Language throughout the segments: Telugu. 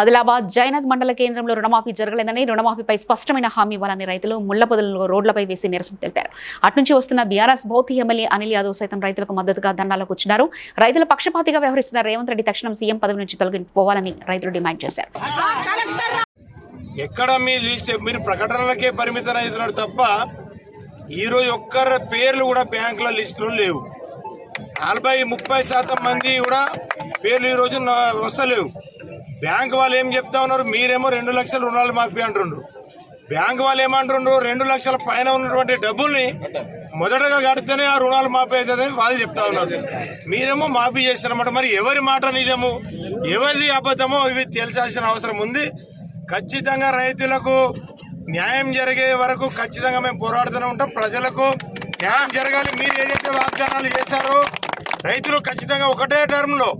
ఆదిలాబాద్ జైనద్ మండల కేంద్రంలో రుణమాఫీ జరగలేదని రుణమాఫీపై స్పష్టమైన హామీ ఇవ్వాలని రైతులు ముళ్ళపొదలలో రోడ్లపై వేసి నిరసన తెలిపారు. అటునుంచి వస్తున్న బీఆర్ఎస్ భౌతి ఎమ్మెల్యే అనిల్ యాదవ్ సైతం రైతులకు మద్దతుగా దండాలకు వచ్చినారు. రైతుల పక్షపాతిగా వ్యవహరిస్తున్న రేవంత్ రెడ్డి తక్షణం సీఎం పదవి నుంచి తొలగిపోవాలని రైతులు డిమాండ్ చేశారు. ఎక్కడ మీ లిస్ట్ మీరు ప్రకటనలకే పరిమితం అవుతున్నారు తప్ప ఈరోజు ఒక్కరి పేర్లు కూడా బ్యాంకుల లిస్టులో లేవు. నలభై ముప్పై శాతం మంది కూడా పేర్లు ఈరోజు వస్తలేవు. బ్యాంక్ వాళ్ళు ఏం చెప్తా ఉన్నారు? మీరేమో రెండు లక్షల రుణాలు మాఫీ అంటుండ్రు బ్యాంక్ వాళ్ళు ఏమంటుండ్రు రెండు లక్షల పైన ఉన్నటువంటి డబ్బుల్ని మొదటగా కడితేనే ఆ రుణాలు మాఫీ అవుతుందని వాళ్ళు చెప్తా ఉన్నారు. మీరేమో మాఫీ చేస్తారన్నమాట మరి ఎవరి మాట నిజము? ఎవరిది అబద్ధమో ఇవి తేల్చాల్సిన అవసరం ఉంది. ఖచ్చితంగా రైతులకు న్యాయం జరిగే వరకు ఖచ్చితంగా మేము పోరాడుతూనే ఉంటాం. ప్రజలకు న్యాయం జరగాలి. మీరు ఏదైతే వాగ్దానాలు చేశారో రైతులు ఖచ్చితంగా ఒకటే టర్మ్లో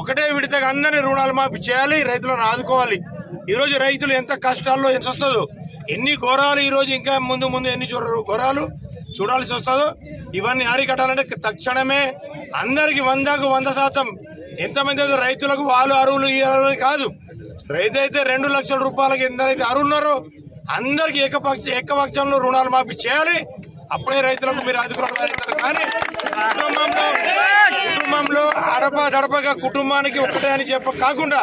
ఒకటే విడతగా అందరినీ రుణాలు మాఫీ చేయాలి రైతులను ఆదుకోవాలి. ఈరోజు రైతులు ఎంత కష్టాల్లో ఎంత వస్తుందో. ఎన్ని ఘోరాలు ఈరోజు ఇంకా ముందు ముందు ఎన్ని చూడరు ఘోరాలు చూడాల్సి వస్తుందో ఇవన్నీ అరికట్టాలంటే తక్షణమే అందరికి వందకు వంద శాతం ఎంతమంది అయితే రైతులకు వాళ్ళు అరువులు ఇవ్వాలని కాదు. రైతు అయితే రెండు లక్షల రూపాయలకి ఎందరైతే అరువున్నారో అందరికి ఏకపక్ష ఏకపక్షంలో రుణాలు మాఫీ చేయాలి. అప్పుడే రైతులకు మీరు ఆదుకోవడం కానీ అడప కుటుంబానికి ఒకటే అని చెప్ప కాకుండా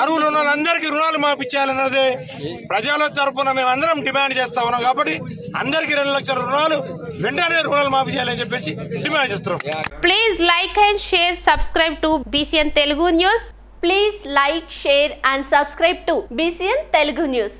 అరువులు ఉన్న వాళ్ళందరికీ రుణాలు మాఫీ ప్రజల తరపున మేమందరం డిమాండ్ చేస్తా ఉన్నాం కాబట్టి అందరికీ రెండు లక్షల రుణాలు వెంటనే రుణాలు మాఫీ చేయాలని చెప్పేసి డిమాండ్ చేస్తున్నాం. Please like and share subscribe to BCN Telugu news please like share and subscribe to BCN Telugu news